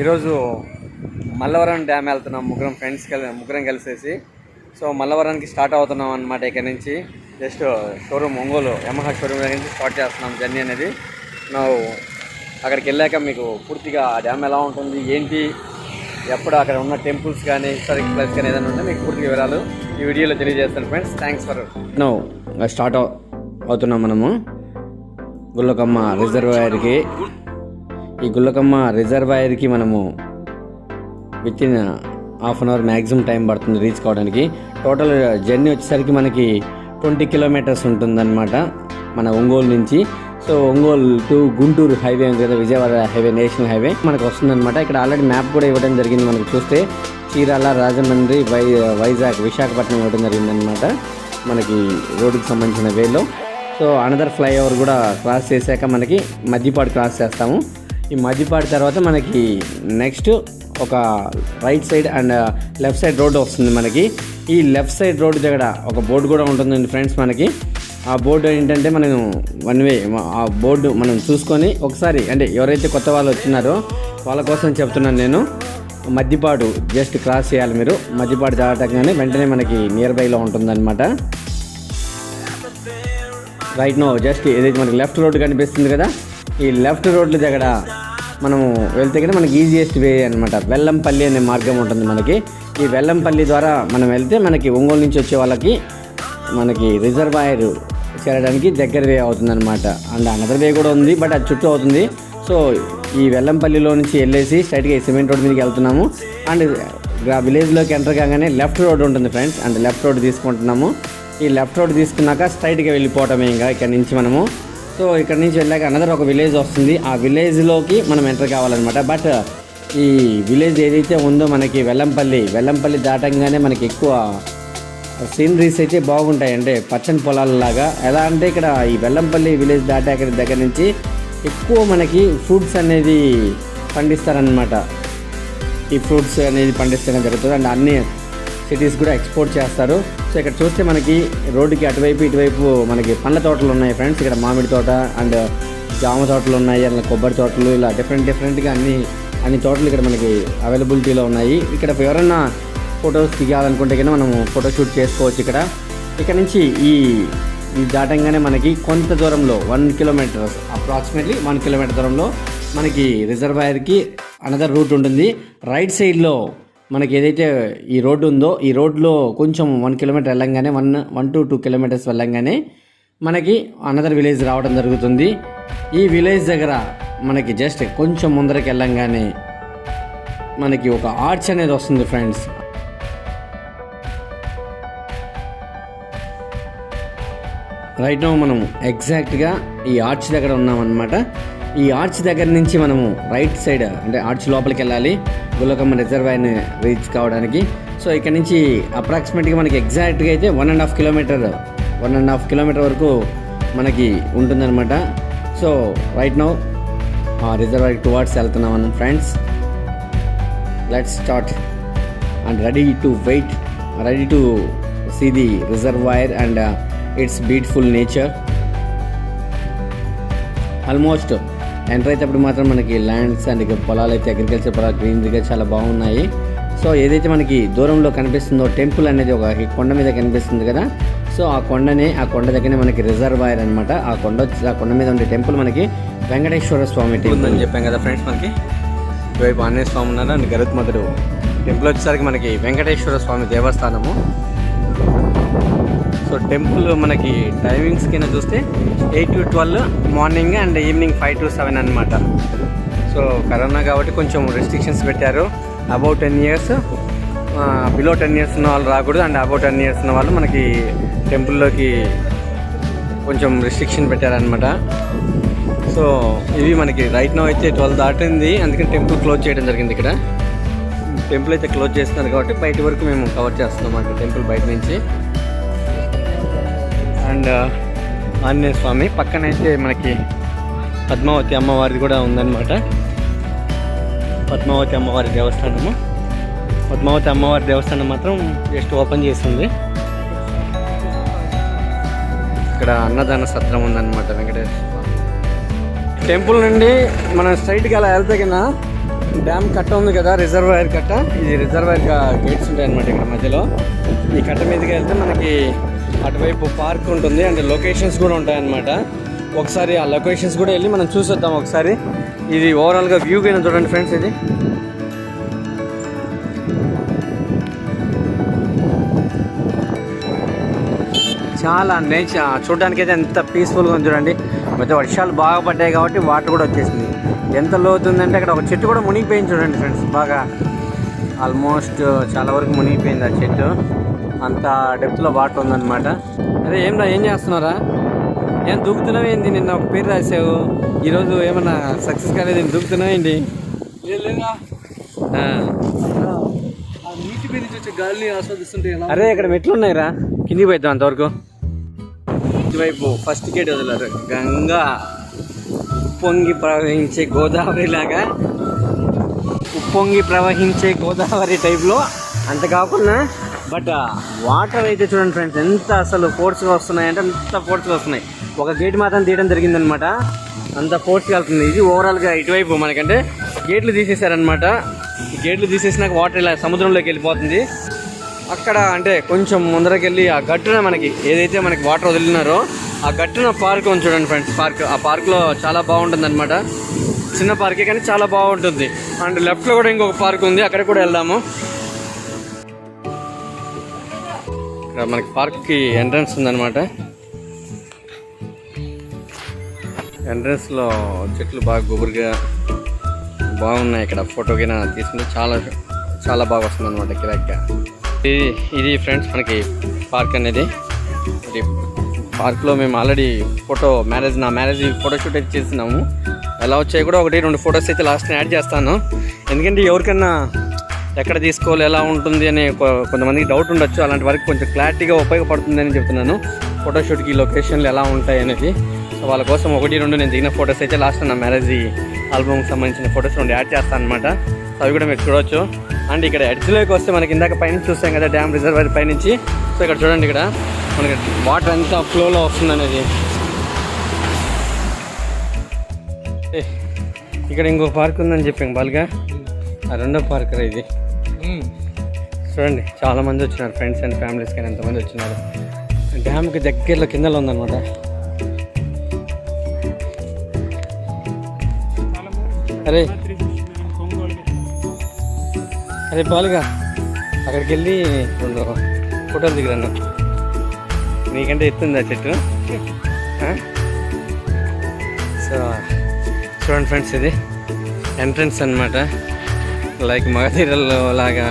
ఈరోజు మల్లవరం డ్యామ్ వెళ్తున్నాం. ముగ్గురం ఫ్రెండ్స్ కలిసి ముగ్గురం కలిసేసి. సో మల్లవరానికి స్టార్ట్ అవుతున్నాం అనమాట ఇక్కడ నుంచి. Just showroom Ongole Yamaha showroom దగ్గర నుంచి స్టార్ట్ చేస్తున్నాం జర్నీ అనేది. నా అక్కడికి వెళ్ళాక మీకు పూర్తిగా ఆ డ్యామ్ ఎలా ఉంటుంది ఏంటి ఎప్పుడు అక్కడ ఉన్న టెంపుల్స్ కానీ హిస్టారిక్ ప్లేస్ కానీ ఏదైనా ఉంటే మీకు పూర్తిగా వివరాలు ఈ వీడియోలో తెలియజేస్తాను friends thanks for no start అవుతున్నాం మనము. గుల్లకమ్మ రిజర్వాయర్కి ఈ గుల్లకమ్మ రిజర్వాయర్కి మనము within half an hour maximum time పడుతుంది రీచ్ కావడానికి. టోటల్ జర్నీ వచ్చేసరికి మనకి ట్వంటీ కిలోమీటర్స్ ఉంటుందన్నమాట మన ఒంగోలు నుంచి. So Ongole to Guntur highway ఉంది కదా విజయవాడ హైవే నేషనల్ హైవే మనకు వస్తుందన్నమాట. ఇక్కడ ఆల్రెడీ మ్యాప్ కూడా ఇవ్వడం జరిగింది మనకు చూస్తే. చీరాల రాజమండ్రి వై వైజాగ్ విశాఖపట్నం ఇవ్వడం జరిగిందనమాట మనకి రోడ్డుకి సంబంధించిన వేలో. సో అనదర్ ఫ్లైఓవర్ కూడా క్రాస్ చేశాక మనకి మధ్యపాడు క్రాస్ చేస్తాము. ఈ మధ్యపాడు తర్వాత మనకి నెక్స్ట్ ఒక right side and left side road వస్తుంది మనకి. ఈ లెఫ్ట్ సైడ్ రోడ్డు దగ్గర ఒక బోర్డు కూడా ఉంటుందండి ఫ్రెండ్స్ మనకి. ఆ బోర్డు ఏంటంటే మనం వన్ వే ఆ బోర్డు మనం చూసుకొని ఒకసారి అంటే ఎవరైతే కొత్త వాళ్ళు వచ్చినారో వాళ్ళ కోసం చెప్తున్నాను నేను. మద్దిపాడు జస్ట్ క్రాస్ చేయాలి మీరు. మధ్యపాడు దాటగానే వెంటనే మనకి నియర్ బైలో ఉంటుందన్నమాట. రైట్ నో జస్ట్ ఏదైతే మనకి లెఫ్ట్ రోడ్ కనిపిస్తుంది కదా ఈ లెఫ్ట్ రోడ్ల దగ్గర మనము వెళ్తే కనుక మనకి ఈజియెస్ట్ వే అనమాట వెల్లంపల్లి అనే మార్గం ఉంటుంది మనకి. ఈ వెల్లంపల్లి ద్వారా మనం వెళ్తే మనకి ఒంగోలు నుంచి వచ్చే వాళ్ళకి మనకి రిజర్వాయర్ చేరడానికి దగ్గర వే అవుతుంది అనమాట అండ్ అనదర్ వే కూడా ఉంది బట్ అది చుట్టూ అవుతుంది. సో ఈ వెల్లంపల్లిలో నుంచి వెళ్ళేసి స్ట్రైట్గా ఈ సిమెంట్ రోడ్ మీదకి వెళ్తున్నాము. అండ్ విలేజ్లోకి ఎంటర్ కాగానే లెఫ్ట్ రోడ్ ఉంటుంది ఫ్రెండ్స్ అండ్ లెఫ్ట్ రోడ్ తీసుకుంటున్నాము. ఈ లెఫ్ట్ రోడ్ తీసుకున్నాక స్ట్రైట్గా వెళ్ళిపోవటమే ఇంకా ఇక్కడ నుంచి మనము. సో ఇక్కడ నుంచి వెళ్ళాక అనదర్ ఒక విలేజ్ వస్తుంది. ఆ విలేజ్లోకి మనం ఎంటర్ కావాలన్నమాట. బట్ uh, ఈ విలేజ్ ఏదైతే ఉందో మనకి వెల్లంపల్లి వెల్లంపల్లి దాటంగానే మనకి ఎక్కువ సీనరీస్ అయితే బాగుంటాయి. అంటే పచ్చని పొలాలలాగా. ఎలా అంటే ఇక్కడ ఈ వెల్లంపల్లి విలేజ్ దాటాక దగ్గర నుంచి ఎక్కువ మనకి ఫ్రూట్స్ అనేది పండిస్తారనమాట ఈ ఫ్రూట్స్ అనేది పండిస్తే జరుగుతుంది. అండ్ అన్ని సిటీస్ కూడా ఎక్స్పోర్ట్ చేస్తారు. సో ఇక్కడ చూస్తే మనకి రోడ్డుకి అటువైపు ఇటువైపు మనకి పండ్ల తోటలు ఉన్నాయి ఫ్రెండ్స్ ఇక్కడ మామిడి తోట అండ్ జామ తోటలు ఉన్నాయి అలా కొబ్బరి తోటలు ఇలా డిఫరెంట్ డిఫరెంట్గా అన్ని అన్ని తోటలు ఇక్కడ మనకి అవైలబిలిటీలో ఉన్నాయి. ఇక్కడ ఎవరన్నా ఫొటోస్ దిగాలనుకుంటే కన్నా మనం ఫోటో షూట్ చేసుకోవచ్చు ఇక్కడ. ఇక్కడ నుంచి ఈ ఈ దాటంగానే మనకి కొంత దూరంలో one kilometre approximately one kilometre దూరంలో మనకి రిజర్వాయర్కి అనదర్ రూట్ ఉంటుంది. రైట్ సైడ్లో మనకి ఏదైతే ఈ రోడ్డు ఉందో ఈ రోడ్లో కొంచెం వన్ కిలోమీటర్ వెళ్ళంగానే one one two two kilometres వెళ్ళంగానే మనకి అనదర్ విలేజ్ రావడం జరుగుతుంది. ఈ విలేజ్ దగ్గర మనకి జస్ట్ కొంచెం ముందరకి వెళ్ళంగానే మనకి ఒక ఆర్చ్ అనేది వస్తుంది ఫ్రెండ్స్ రైట్ నో మనం ఎగ్జాక్ట్గా ఈ ఆర్చ్ దగ్గర ఉన్నామన్నమాట. ఈ ఆర్చ్ దగ్గర నుంచి మనము రైట్ సైడ్ అంటే ఆర్చ్ లోపలికి వెళ్ళాలి. గులకమ్మ రిజర్వాయర్ని రీచ్ కావడానికి. సో ఇక్కడ నుంచి అప్రాక్సిమేట్గా మనకి ఎగ్జాక్ట్గా అయితే one and half kilometre one and half kilometre వరకు మనకి ఉంటుందన్నమాట. సో రైట్ నౌ ఆ రిజర్వాయర్ టువార్డ్స్ వెళ్తున్నాం మనం friends let's start and ready to wait ready to see the reservoir and it's beautiful nature almost enter అయినప్పుడు మాత్రం మనకి lands and పొలాలు అయితే అగ్రికల్చర్ పొలాలు గ్రీనరీగా చాలా బాగున్నాయి. సో ఏదైతే మనకి దూరంలో కనిపిస్తుందో టెంపుల్ అనేది ఒక కొండ మీద కనిపిస్తుంది కదా. సో ఆ కొండనే ఆ కొండ దగ్గరనే మనకి రిజర్వాయర్ అనమాట ఆ కొండ వచ్చి ఆ కొండ మీద ఉండే టెంపుల్ మనకి వెంకటేశ్వర స్వామి టెంపుల్. అని చెప్పాం కదా ఫ్రెండ్స్ మనకి. ఇటువైపు ఆంజనేయ స్వామి ఉన్నారు అండ్ గరుత్మతుడు. టెంపుల్ వచ్చేసరికి మనకి వెంకటేశ్వర స్వామి దేవస్థానము. సో టెంపుల్ మనకి టైమింగ్స్ కింద చూస్తే eight to twelve morning and evening five to seven అనమాట సో కరోనా కాబట్టి కొంచెం రెస్ట్రిక్షన్స్ పెట్టారు. About ten years below ten years ఉన్న వాళ్ళు రాకూడదు అండ్ అబౌట్ టెన్ ఇయర్స్ ఉన్న వాళ్ళు మనకి టెంపుల్లోకి కొంచెం రెస్ట్రిక్షన్ పెట్టారనమాట సో ఇవి మనకి రైట్ నో అయితే ట్వెల్వ్ దాటింది. అందుకని టెంపుల్ క్లోజ్ చేయడం జరిగింది ఇక్కడ. టెంపుల్ అయితే క్లోజ్ చేస్తున్నారు కాబట్టి బయట వరకు మేము కవర్ చేస్తున్నాం అన్నమాట టెంపుల్ బయట నుంచి. అండ్ ఆంజనేయ స్వామి పక్కనైతే మనకి పద్మావతి అమ్మవారిది కూడా ఉందన్నమాట. పద్మావతి అమ్మవారి దేవస్థానము. పద్మావతి అమ్మవారి దేవస్థానం మాత్రం జస్ట్ ఓపెన్ చేసింది. ఇక్కడ అన్నదాన సత్రం ఉందన్నమాట వెంకటేశ్వర స్వామి టెంపుల్ నుండి మనం స్ట్రైట్గా అలా వెళ్తే కింద డ్యామ్ కట్ట ఉంది కదా రిజర్వాయర్ కట్ట. ఇది రిజర్వాయర్ గేట్స్ ఉంటాయి అనమాట ఇక్కడ మధ్యలో. ఈ కట్ట మీదకి వెళ్తే మనకి అటువైపు పార్క్ ఉంటుంది అండ్ లొకేషన్స్ కూడా ఉంటాయన్నమాట. ఒకసారి ఆ లొకేషన్స్ కూడా వెళ్ళి మనం చూసొద్దాం ఒకసారి. ఇది ఓవరాల్గా వ్యూ అయినా చూడండి ఫ్రెండ్స్ ఇది. చాలా నేచర్ చూడడానికి అయితే ఎంత పీస్ఫుల్గా ఉంది చూడండి. మధ్య వర్షాలు బాగా పడ్డాయి కాబట్టి వాటర్ కూడా వచ్చేసింది. ఎంత లోతుందంటే అక్కడ ఒక చెట్టు కూడా మునిగిపోయింది చూడండి ఫ్రెండ్స్ బాగా. ఆల్మోస్ట్ చాలా వరకు మునిగిపోయింది ఆ చెట్టు. అంత డెప్త్లో వాటర్ ఉందన్నమాట. అదే ఏమన్నా ఏం చేస్తున్నారా ఏం దూకుతున్నావు ఏంది? నిన్న ఒక పేరు రాసావు ఈరోజు ఏమన్నా సక్సెస్ కాలేదు? దూకుతున్నావు ఏంటి లేదా ఆ. ఆ నీటి మీద నుంచి వచ్చే గాలిని ఆస్వాదిస్తుంటే ఎలా? అరే ఇక్కడ మెట్లు ఉన్నాయిరా. కిందికి పోయిద్దాం అంతవరకు. ఇటువైపు ఫస్ట్ గేట్ వదిలారు. గంగా ఉప్పొంగి ప్రవహించే గోదావరి లాగా. ఉప్పొంగి ప్రవహించే గోదావరి టైప్లో అంత కాకుండా బట్ వాటర్ అయితే చూడండి ఫ్రెండ్స్ ఎంత అసలు ఫోర్స్గా వస్తున్నాయి అంటే అంత ఫోర్స్గా వస్తున్నాయి. ఒక గేట్ మాత్రం తీయడం జరిగిందనమాట అంత ఫోర్స్గా వెళ్తుంది. ఇది ఓవరాల్గా ఇటువైపు మనకంటే గేట్లు తీసేశారనమాట గేట్లు తీసేసినాక వాటర్ ఇలా సముద్రంలోకి వెళ్ళిపోతుంది. అక్కడ అంటే కొంచెం ముందరకి వెళ్ళి ఆ గట్టున మనకి ఏదైతే మనకి వాటర్ వదిలినారో ఆ గట్టున పార్క్ ఉంది చూడండి ఫ్రెండ్స్ పార్క్ ఆ పార్క్లో చాలా బాగుంటుంది అనమాట చిన్న పార్కే కానీ చాలా బాగుంటుంది. అండ్ లెఫ్ట్లో కూడా ఇంకొక పార్క్ ఉంది. అక్కడ కూడా వెళ్దాము. ఇక్కడ మనకి పార్క్కి ఎంట్రన్స్ ఉందన్నమాట. ఎంట్రన్స్లో చెట్లు బాగా గుబురుగా బాగున్నాయి ఇక్కడ. ఫోటో కింద తీసుకుంటే చాలా చాలా బాగా వస్తుంది అనమాట కిరాక్గా ఇది ఇది ఫ్రెండ్స్ మనకి పార్క్ అనేది. ఇది పార్క్లో మేము ఆల్రెడీ ఫోటో మ్యారేజ్ నా మ్యారేజ్ ఫోటోషూట్ అయితే చేస్తున్నాము. ఎలా వచ్చాయి కూడా ఒకటి రెండు ఫొటోస్ అయితే లాస్ట్ యాడ్ చేస్తాను. ఎందుకంటే ఎవరికన్నా ఎక్కడ తీసుకోవాలి ఎలా ఉంటుంది అనే కొంతమందికి డౌట్ ఉండొచ్చు. అలాంటి వరకు కొంచెం క్లారిటీగా ఉపయోగపడుతుందని చెప్తున్నాను. ఫోటోషూట్కి లొకేషన్లు ఎలా ఉంటాయి అనేది. సో వాళ్ళ కోసం ఒకటి రెండు నేను దిగిన ఫొటోస్ అయితే లాస్ట్ నా మ్యారేజ్ ఆల్బమ్కి సంబంధించిన ఫొటోస్ రెండు యాడ్ చేస్తాను అనమాట అవి కూడా మీరు చూడొచ్చు. అండ్ ఇక్కడ ఎడ్జ్లోకి వస్తే మనకి ఇందాక పైన చూస్తాం కదా డ్యామ్ రిజర్వర్ పైనుంచి. సో ఇక్కడ చూడండి ఇక్కడ. మనకి వాటర్ ఎంత ఫ్లోలో వస్తుంది అనేది. ఇక్కడ ఇంకో పార్క్ ఉందని చెప్పాం బాల్గా. ఆ రెండో పార్క్ ఇది. చూడండి చాలా మంది వచ్చినారు. ఫ్రెండ్స్ అండ్ ఫ్యామిలీస్ కానీ ఎంతమంది వచ్చినారు. డ్యామ్కి దగ్గరలో కిందలో ఉందన్నమాట. అరే. అరే బాలుగా అక్కడికి వెళ్ళి రెండు ఫోటోలు దిగరన్నా. నీకంటే ఎత్తుందా చెట్టు? సో చూడండి ఫ్రెండ్స్ ఇది ఎంట్రన్స్ అన్నమాట. లైక్ మగధీరలో లాగా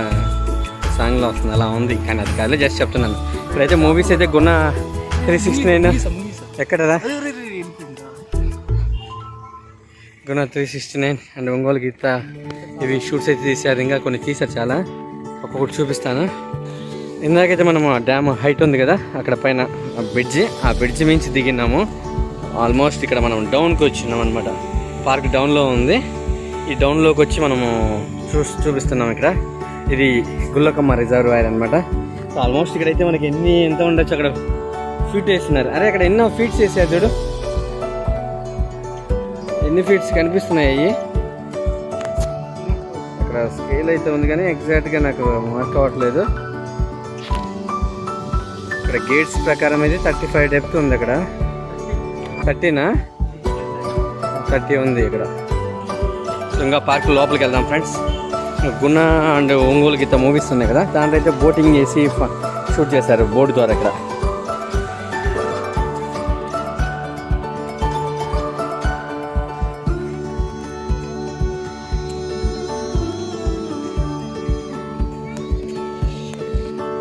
సాంగ్లో వస్తుంది అలా ఉంది. కానీ అది కాదు జస్ట్ చెప్తున్నాను. ఇక్కడైతే మూవీస్ అయితే గుణ త్రీ సిక్స్టీ నైన్. ఎక్కడరా? Guna three sixty nine and Ongole Geetha. ఇవి షూట్స్ అయితే తీశారు ఇంకా కొన్ని తీశారు చాలా. ఒక్కొక్కటి చూపిస్తాను. ఇందాకైతే మనం ఆ డ్యామ్ హైట్ ఉంది కదా అక్కడ పైన ఆ బ్రిడ్జి. ఆ బ్రిడ్జి మించి దిగినాము. ఆల్మోస్ట్ ఇక్కడ మనం డౌన్కి వచ్చినాం అనమాట పార్క్ డౌన్లో ఉంది. ఈ డౌన్లోకి వచ్చి మనము చూ చూపిస్తున్నాం ఇక్కడ. ఇది గుల్లకమ్మ రిజర్వాయర్ అనమాట సో ఆల్మోస్ట్ ఇక్కడైతే మనకి ఎన్ని ఎంత ఉండొచ్చు అక్కడ? ఫీట్ వేస్తున్నారు. అరే అక్కడ ఎన్నో ఫీట్స్ వేసారు చూడు. ఎన్ని ఫీట్స్ కనిపిస్తున్నాయి అక్కడ స్కేల్ అయితే ఉంది కానీ ఎగ్జాక్ట్గా నాకు మార్క్ అవ్వట్లేదు. ఇక్కడ గేట్స్ ప్రకారం అయితే థర్టీ ఫైవ్ డెప్త్ ఉంది అక్కడ. థర్టీనా థర్టీ ఉంది ఇక్కడ. ఇంకా పార్క్ లోపలికి వెళ్దాం friends Guna and Ongole Gita movies ఉన్నాయి కదా దాంట్లో అయితే బోటింగ్ చేసి షూట్ చేశారు బోర్డు ద్వారా ఇక్కడ.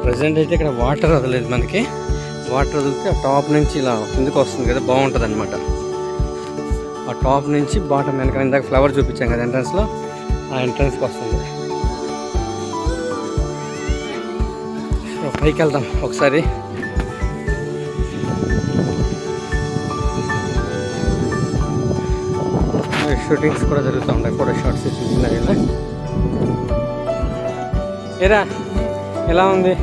ప్రజెంట్ అయితే ఇక్కడ వాటర్ వదలేదు మనకి. వాటర్ వదిలితే ఆ టాప్ నుంచి ఇలా కిందకు వస్తుంది కదా బాగుంటుంది అనమాట ఆ టాప్ నుంచి బాటం వెనక ఇందాక ఫ్లవర్ చూపించాం కదా ఎంట్రన్స్లో ఆ ఎంట్రన్స్కి వస్తుంది. సో పైకి వెళ్దాం ఒకసారి. షూటింగ్స్ కూడా జరుగుతూ ఉంటాయి. ఫోటో షాట్స్ చూస్తున్నారు ఏరా ఎలా ఉంది?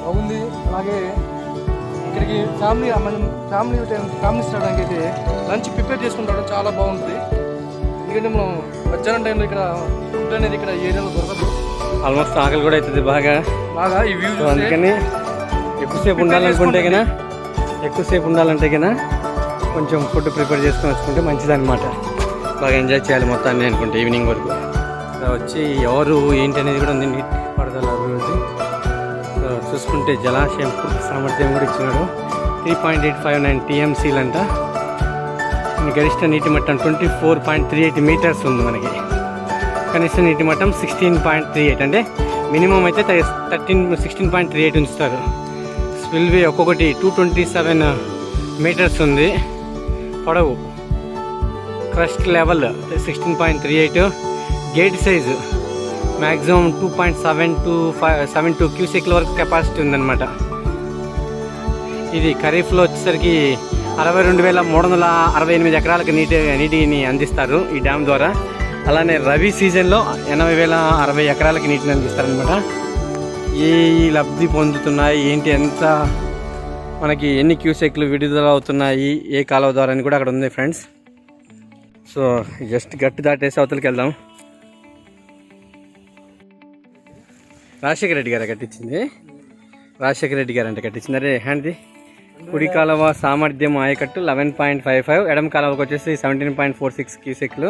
బాగుంది. అలాగే ఇక్కడికి ఫ్యామిలీ మనం ఫ్యామిలీ టైం ఫ్యామిలీస్ రావడానికి అయితే లంచ్ ప్రిపేర్ చేసుకుంటాం చాలా బాగుంటుంది. ఎందుకంటే మనం మధ్యాహ్నం టైంలో ఇక్కడ ఫుడ్ అనేది ఇక్కడ ఏరియాలో దొరకదు. ఆల్మోస్ట్ ఆకలి కూడా అవుతుంది బాగా. బాగా ఈ వ్యూ అందుకని ఎక్కువసేపు ఉండాలనుకుంటే కన్నా ఎక్కువసేపు ఉండాలంటే కన్నా కొంచెం ఫుడ్ ప్రిపేర్ చేసుకొని వచ్చుకుంటే మంచిదన్నమాట. బాగా ఎంజాయ్ చేయాలి మొత్తాన్ని అనుకుంటే ఈవినింగ్ వరకు. వచ్చి ఎవరు ఏంటి అనేది కూడా ఉంది నీటి పడదల అభివృద్ధి చూసుకుంటే జలాశయం సామర్థ్యం కూడా ఇచ్చినాడు. Three point eight five nine టీఎంసీలు అంట గరిష్ట నీటి మట్టం twenty four point three eight metres ఉంది మనకి. కనిష్ట నీటి మట్టం సిక్స్టీన్ పాయింట్ త్రీ ఎయిట్ అంటే మినిమం అయితే thirteen sixteen point three eight ఉంచుతారు. స్పిల్వే ఒక్కొక్కటి టూ ట్వంటీ సెవెన్ మీటర్స్ ఉంది. పొడవు crest level sixteen point three eight. Gate size maximum two point seven two five seven two క్యూసెక్ల వరకు capacity ఉందన్నమాట. ఇది ఖరీఫ్లో వచ్చేసరికి అరవై రెండు వేల మూడు వందల అరవై ఎనిమిది ఎకరాలకు నీటి నీటిని అందిస్తారు ఈ డ్యామ్ ద్వారా. అలానే రవి సీజన్లో ఎనభై వేల అరవై ఎకరాలకి నీటిని అందిస్తారనమాట ఏ లబ్ధి పొందుతున్నాయి? ఏంటి? ఎంత మనకి ఎన్ని క్యూసెక్లు విడుదల అవుతున్నాయి ఏ కాలువ ద్వారా అని కూడా అక్కడ ఉంది ఫ్రెండ్స్. సో జస్ట్ గట్టు దాటేసి అవతలకి వెళ్దాం. రాజశేఖర రెడ్డి గారు కట్టించింది. రాజశేఖర రెడ్డి గారు అంటే కట్టించింది. అరే హ్యాండ్ది. కుడి కాలువ సామర్థ్యం ఆయకట్టు లెవెన్ పాయింట్ ఫైవ్ ఫైవ్ ఎడమ కాలువకి వచ్చేసి సెవెంటీన్ పాయింట్ ఫోర్ సిక్స్ క్యూసెక్లు.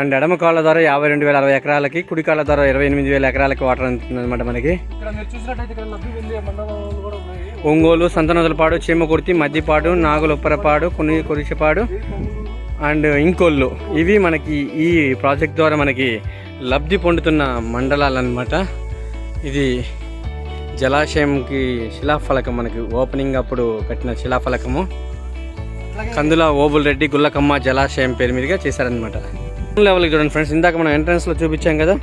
అండ్ ఎడమ కాలువ ద్వారా యాభై రెండు వేల అరవై ఎకరాలకి కుడి కాలువ ద్వారా ఇరవై ఎనిమిది వేల ఎకరాలకి వాటర్ అందుతుంది అనమాట మనకి ఒంగోలు సంతనొదలపాడు చీమకుర్తి మద్దిపాడు నాగులొప్పరపాడు కొన్ని కురిసిపాడు అండ్ ఇంకొల్లు. ఇవి మనకి ఈ ప్రాజెక్ట్ ద్వారా మనకి లబ్ధి పొందుతున్న మండలాలు అనమాట ఇది జలాశయంకి శిలాఫలకం మనకి ఓపెనింగ్ అప్పుడు కట్టిన శిలాఫలకము. కందుల ఓబుల్ రెడ్డి గుల్లకమ్మ జలాశయం పేరు మీదుగా చేశారనమాట లెవెల్కి చూడండి ఫ్రెండ్స్ ఇందాక మనం ఎంట్రన్స్లో చూపించాం కదా.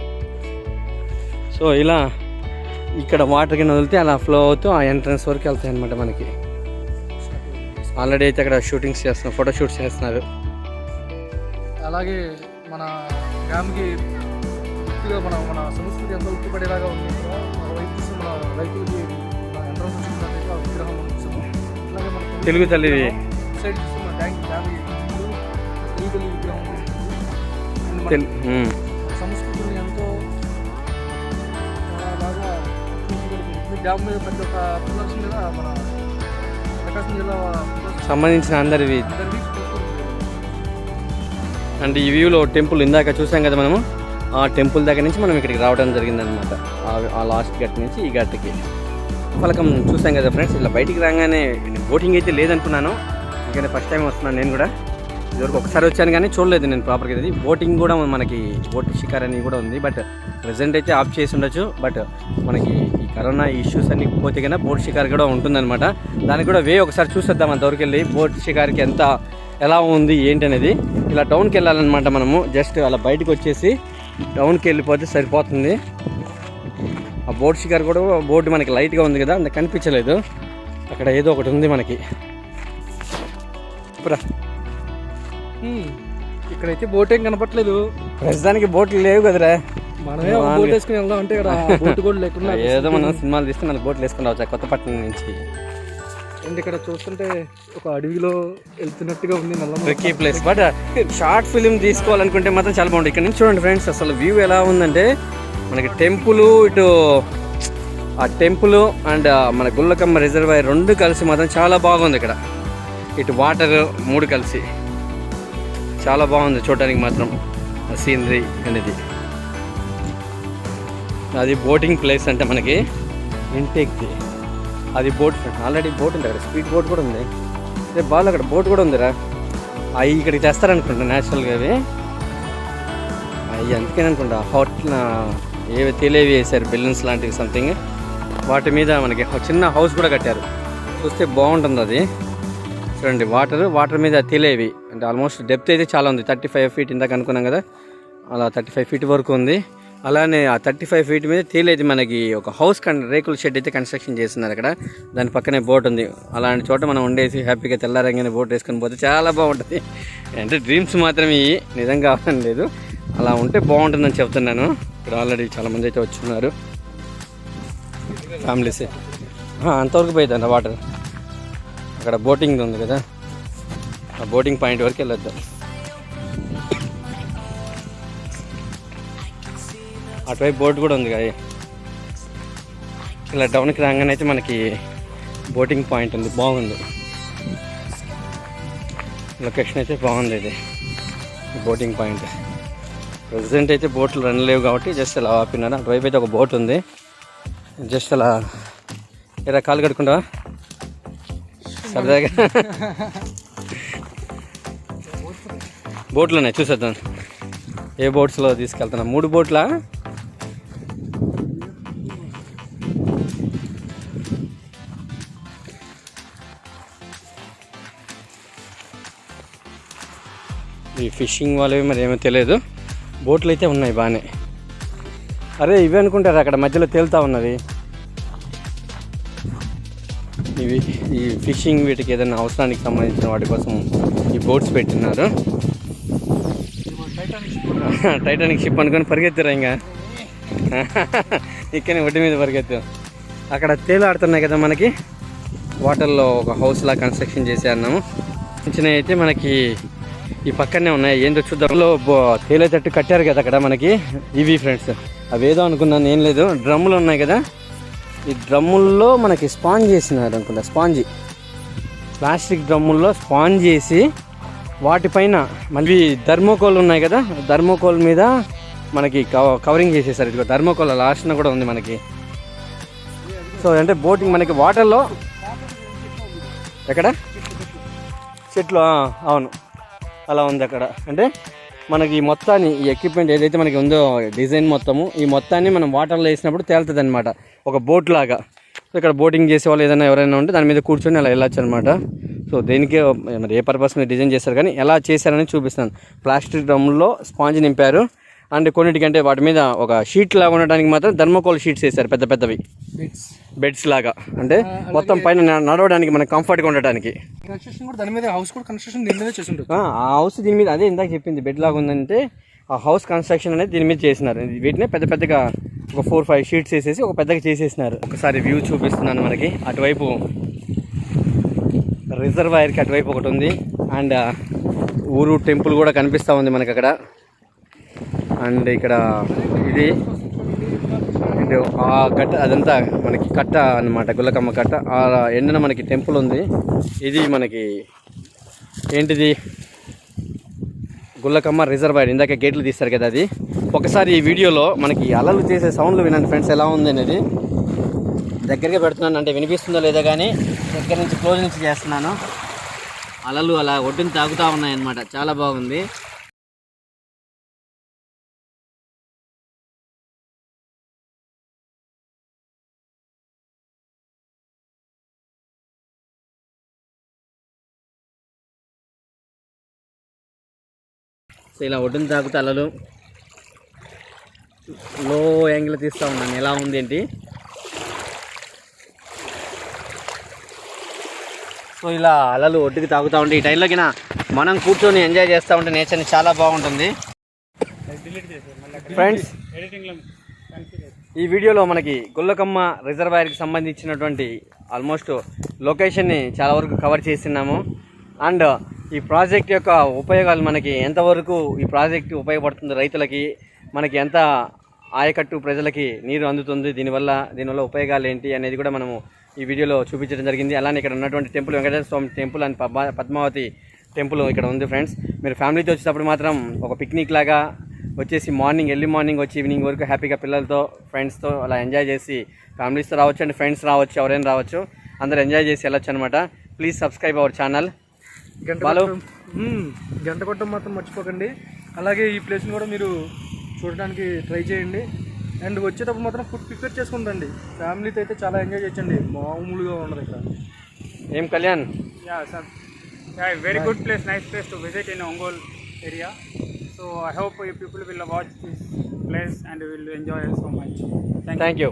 సో ఇలా ఇక్కడ వాటర్ కింద వదిలితే అలా ఫ్లో అవుతూ ఆ ఎంట్రన్స్ వరకు వెళ్తాయి అనమాట మనకి. ఆల్రెడీ అయితే అక్కడ షూటింగ్స్ చేస్తున్నారు ఫోటో షూట్స్ చేస్తున్నారు. అలాగే మన డ్యామ్కి పూర్తిగా మన మన సంస్కృతి ఎంత ఉట్టిపడేలాగా ఉంది. మన వైపు చూస్తే మన రైతులకి మన ఎంట్రన్స్ ఆ విగ్రహం అలాగే మన తెలుగు తల్లిది సైడ్ చూస్తే మన డ్యామ్ డ్యామ్ తెలుగు తల్లి విగ్రహం. సంస్కృతిని ఎంతో బాగా డ్యామ్ మీద పెద్ద ఒక ప్రదర్శన మీద మన ప్రకాశం జిల్లా సంబంధించిన అందరివి చూస్తుంది. అంటే ఈ వ్యూలో టెంపుల్ ఇందాక చూసాం కదా మనము ఆ టెంపుల్ దగ్గర నుంచి మనం ఇక్కడికి రావడం జరిగిందనమాట ఆ- ఆ లాస్ట్ గట్ నుంచి ఈ గట్టుకి ఫలకం చూసాం కదా ఫ్రెండ్స్ ఇలా బయటికి రాగానే బోటింగ్ అయితే లేదనుకున్నాను. ఎందుకంటే ఫస్ట్ టైం వస్తున్నాను నేను కూడా. ఇదివరకు ఒకసారి వచ్చాను కానీ చూడలేదు నేను ప్రాపర్గా ఇది బోటింగ్ కూడా మనకి బోట్ షికార్ అని కూడా ఉంది. బట్ ప్రజెంట్ అయితే ఆఫ్ చేసి ఉండొచ్చు. బట్ మనకి ఈ కరోనా ఇష్యూస్ అన్ని పోతే కన్నా బోట్ షికార్ కూడా ఉంటుందన్నమాట. దానికి కూడా వే ఒకసారి చూసేద్దాం అంతవరకు వెళ్ళి బోట్ షికార్కి ఎంత ఎలా ఉంది ఏంటి అనేది ఇలా టౌన్కి వెళ్ళాలన్నమాట మనము. జస్ట్ అలా బయటకు వచ్చేసి టౌన్కి వెళ్ళిపోతే సరిపోతుంది. ఆ బోట్ షికార్ కూడా బోర్డు మనకి లైట్గా ఉంది కదా అంత కనిపించలేదు. అక్కడ ఏదో ఒకటి ఉంది మనకి. ఇక్కడైతే బోట్ ఏం కనపట్లేదు. ప్రస్తుతానికి బోట్లు లేవు కదరా. మనమే బోట్ వేసుకుని వెళ్దాం అంటే ఇక్కడ బోట్ కూడా లేకుండా ఏదో మనం సినిమాలు తీస్తే మనకు బోట్లు వేసుకుని రావచ్చు ఆ కొత్తపట్నం నుంచి. అండ్ ఇక్కడ చూస్తుంటే ఒక అడవిలో వెళ్తున్నట్టుగా ఉంది tricky place but short film తీసుకోవాలనుకుంటే మాత్రం చాలా బాగుంటుంది ఇక్కడ నుంచి చూడండి ఫ్రెండ్స్ అసలు వ్యూ ఎలా ఉందంటే మనకి టెంపుల్ ఇటు ఆ టెంపుల్ అండ్ మన గుల్లకమ్మ రిజర్వాయర్ రెండు కలిసి మాత్రం చాలా బాగుంది ఇక్కడ. ఇటు వాటర్ మూడు కలిసి. చాలా బాగుంది చూడడానికి మాత్రం సీనరీ అనేది. అది బోటింగ్ ప్లేస్ అంటే మనకి. ఇంటేక్ది అది బోట్ ఫ్రెండ్ ఆల్రెడీ బోట్ ఉంది అక్కడ స్పీడ్ బోట్ కూడా ఉంది. రేపు బాల్ అక్కడ బోట్ కూడా ఉందిరా. అవి ఇక్కడికి తెస్తారనుకుంటా న్యాచురల్గా అవి. అవి అందుకని అనుకుంటా హాట్ ఏవి తెలియవి వేసారు బెలూన్స్ లాంటివి సంథింగ్ వాటి మీద మనకి ఒక చిన్న హౌస్ కూడా కట్టారు. చూస్తే బాగుంటుంది అది. చూడండి వాటర్ వాటర్ మీద తెలియవి అంటే ఆల్మోస్ట్ డెప్త్ అయితే చాలా ఉంది. థర్టీ ఫైవ్ ఫీట్ ఇందాక అనుకున్నాం కదా. అలా థర్టీ ఫైవ్ ఫీట్ వరకు ఉంది. అలానే ఆ థర్టీ ఫైవ్ ఫీట్ మీద తేలైతే మనకి ఒక హౌస్ కన్ రేకుల షెడ్ అయితే కన్స్ట్రక్షన్ చేస్తున్నారు అక్కడ. దాని పక్కనే బోట్ ఉంది. అలాంటి చోట మనం ఉండేసి హ్యాపీగా తెల్లారంగానే బోట్ వేసుకొని పోతే చాలా బాగుంటుంది. అంటే డ్రీమ్స్ మాత్రమే నిజంగా అవసరం లేదు. అలా ఉంటే బాగుంటుందని చెప్తున్నాను. ఇక్కడ ఆల్రెడీ చాలామంది అయితే వచ్చున్నారు ఫ్యామిలీస్. అంతవరకు పోయిద్దంట వాటర్. అక్కడ బోటింగ్ ఉంది కదా. ఆ బోటింగ్ పాయింట్ వరకు వెళ్ళొద్దాం. అటువైపు బోట్ కూడా ఉంది కదా. ఇలా డౌన్కి రాగానే అయితే మనకి బోటింగ్ పాయింట్ ఉంది. బాగుంది. లొకేషన్ అయితే బాగుంది ఇది. Boating point. ప్రజెంట్ అయితే బోట్లు రన్ లేవు కాబట్టి జస్ట్ అలా ఆపినారు అటువైపు అయితే ఒక బోట్ ఉంది. జస్ట్ అలా ఇలా కాలు కడుకుంటావా సరదాగా. బోట్లు ఉన్నాయి చూసేద్దాం. ఏ బోట్స్లో తీసుకెళ్తున్నా మూడు బోట్లా? ఈ ఫిషింగ్ వాళ్ళవి మరి ఏమో తెలియదు. బోట్లు అయితే ఉన్నాయి బాగానే అరే ఇవి అనుకుంటారు? అక్కడ మధ్యలో తేలుతా ఉన్నది. ఇవి ఈ ఫిషింగ్ వీటికి ఏదైనా అవసరానికి సంబంధించిన వాటి కోసం ఈ బోట్స్ పెట్టినారు. టైటానిక్ షిప్ అనుకొని పరిగెత్తారా ఇంకా. ఇక్కడనే ఒడ్డు మీద పరిగెత్తాం. అక్కడ తేలు ఆడుతున్నాయి కదా మనకి. వాటర్లో ఒక హౌస్లా కన్స్ట్రక్షన్ చేసే అన్నాము. చిన్న అయితే మనకి ఈ పక్కనే ఉన్నాయి. ఏందో చూద్దాంలో తేలేటట్టు కట్టారు కదా అక్కడ మనకి. ఇవి ఫ్రెండ్స్. అవేదో అనుకున్నాను ఏం లేదు. డ్రమ్ములు ఉన్నాయి కదా. ఈ డ్రమ్ముల్లో మనకి స్పాంజ్ చేసినారు అనుకుంటా స్పాంజీ. ప్లాస్టిక్ డ్రమ్ముల్లో స్పాంజ్ చేసి వాటిపైన మళ్ళీ ధర్మోకోల్ ఉన్నాయి కదా. ధర్మోకోల్ మీద మనకి కవరింగ్ చేసేసారు. ఇదిగో ధర్మోకోల్ లాస్ట్న కూడా ఉంది మనకి. సో అంటే బోటింగ్ మనకి వాటర్లో ఎక్కడ? చెట్లు అవును. అలా ఉంది అక్కడ. అంటే మనకి ఈ మొత్తాన్ని ఈ ఎక్విప్మెంట్ ఏదైతే మనకి ఉందో డిజైన్ మొత్తము ఈ మొత్తాన్ని మనం వాటర్లో వేసినప్పుడు తేలుతుంది అనమాట ఒక బోట్ లాగా. ఇక్కడ బోటింగ్ చేసే వాళ్ళు ఏదైనా ఎవరైనా ఉంటే దాని మీద కూర్చొని అలా వెళ్ళొచ్చు అనమాట సో దేనికే మరి ఏ పర్పస్ మీద డిజైన్ చేశారు కానీ ఎలా చేశారని చూపిస్తాను. ప్లాస్టిక్ డ్రమ్లో స్పాంజ్ నింపారు. అండ్ కొన్నిటికంటే వాటి మీద ఒక షీట్ లాగా ఉండడానికి మాత్రం ధర్మకోల్ షీట్స్ వేశారు పెద్ద పెద్దవి. బెడ్స్ లాగా. అంటే మొత్తం పైన నడవడానికి మనకు కంఫర్ట్గా ఆ హౌస్ దీని మీద అదే ఇందాక చెప్పింది బెడ్ లాగా ఉందంటే ఆ హౌస్ కన్స్ట్రక్షన్ అనేది దీని మీద చేసినారు. వీటిని పెద్ద పెద్దగా ఒక ఫోర్ ఫైవ్ షీట్స్ వేసేసి ఒక పెద్దగా చేసేసినారు. ఒకసారి వ్యూ చూపిస్తున్నాను మనకి. అటువైపు రిజర్వాయర్కి అటువైపు ఒకటి ఉంది. అండ్ ఊరు టెంపుల్ కూడా కనిపిస్తూ ఉంది మనకి అక్కడ. అండ్ ఇక్కడ ఇది అండ్ ఆ కట్ట అదంతా మనకి కట్ట అన్నమాట గుల్లకమ్మ కట్ట. ఆ ఎండన మనకి టెంపుల్ ఉంది. ఇది మనకి ఏంటిది? గుల్లకమ్మ రిజర్వాయర్. ఇందాక గేట్లు తీస్తారు కదా అది. ఒకసారి ఈ వీడియోలో మనకి అలలు చేసే సౌండ్లు వినండి ఫ్రెండ్స్ ఎలా ఉంది అనేది. దగ్గరగా పెడుతున్నాను అంటే వినిపిస్తుందో లేదో కానీ దగ్గర నుంచి క్లోజ్ నుంచి చేస్తున్నాను. అలలు అలా ఒడ్డుని తాగుతూ ఉన్నాయన్నమాట. చాలా బాగుంది. సో ఇలా ఒడ్డున తాగుతూ అలలు లో యాంగిల్ తీస్తూ ఉన్నాను. ఎలా ఉంది ఏంటి? సో ఇలా అలలు ఒడ్డుకి తాగుతూ ఉంటే ఈ టైంలోకి మనం కూర్చొని ఎంజాయ్ చేస్తూ ఉంటే నేచర్ని చాలా బాగుంటుంది. ఫ్రెండ్స్ ఈ వీడియోలో మనకి గుల్లకమ్మ రిజర్వాయర్కి సంబంధించినటువంటి ఆల్మోస్ట్ లొకేషన్ని చాలా వరకు కవర్ చేస్తున్నాము అండ్ ఈ ప్రాజెక్ట్ యొక్క ఉపయోగాలు మనకి ఎంతవరకు ఈ ప్రాజెక్ట్ ఉపయోగపడుతుంది రైతులకి మనకి ఎంత ఆయకట్టు ప్రజలకి నీరు అందుతుంది దీనివల్ల దీనివల్ల ఉపయోగాలు ఏంటి అనేది కూడా మనము ఈ వీడియోలో చూపించడం జరిగింది. అలానే ఇక్కడ ఉన్నటువంటి టెంపుల్ వెంకటేశ్వర స్వామి టెంపుల్ అని పద్మావతి టెంపుల్ ఇక్కడ ఉంది ఫ్రెండ్స్. మీరు ఫ్యామిలీతో వచ్చేటప్పుడు మాత్రం ఒక పిక్నిక్ లాగా వచ్చేసి మార్నింగ్ ఎర్లీ మార్నింగ్ వచ్చి ఈవినింగ్ వరకు హ్యాపీగా పిల్లలతో ఫ్రెండ్స్తో అలా ఎంజాయ్ చేసి ఫ్యామిలీస్తో రావచ్చు అండ్ ఫ్రెండ్స్ రావచ్చు ఎవరైనా రావచ్చు. అందరూ ఎంజాయ్ చేసి వెళ్ళొచ్చు అనమాట ప్లీజ్ సబ్స్క్రైబ్ అవర్ ఛానల్. గంట గంట మాత్రం మర్చిపోకండి. అలాగే ఈ ప్లేస్ని కూడా మీరు చూడడానికి ట్రై చేయండి. అండ్ వచ్చేటప్పుడు మాత్రం ఫుడ్ ప్రిపేర్ చేసుకుంటండి ఫ్యామిలీతో అయితే చాలా ఎంజాయ్ చేయొచ్చండి. మామూలుగా ఉండదు ఇక్కడ. ఏం Kalyan? Yeah sir. Yeah very good place nice place to visit in Ongole area so I hope you people will watch this place and will enjoy so much thank you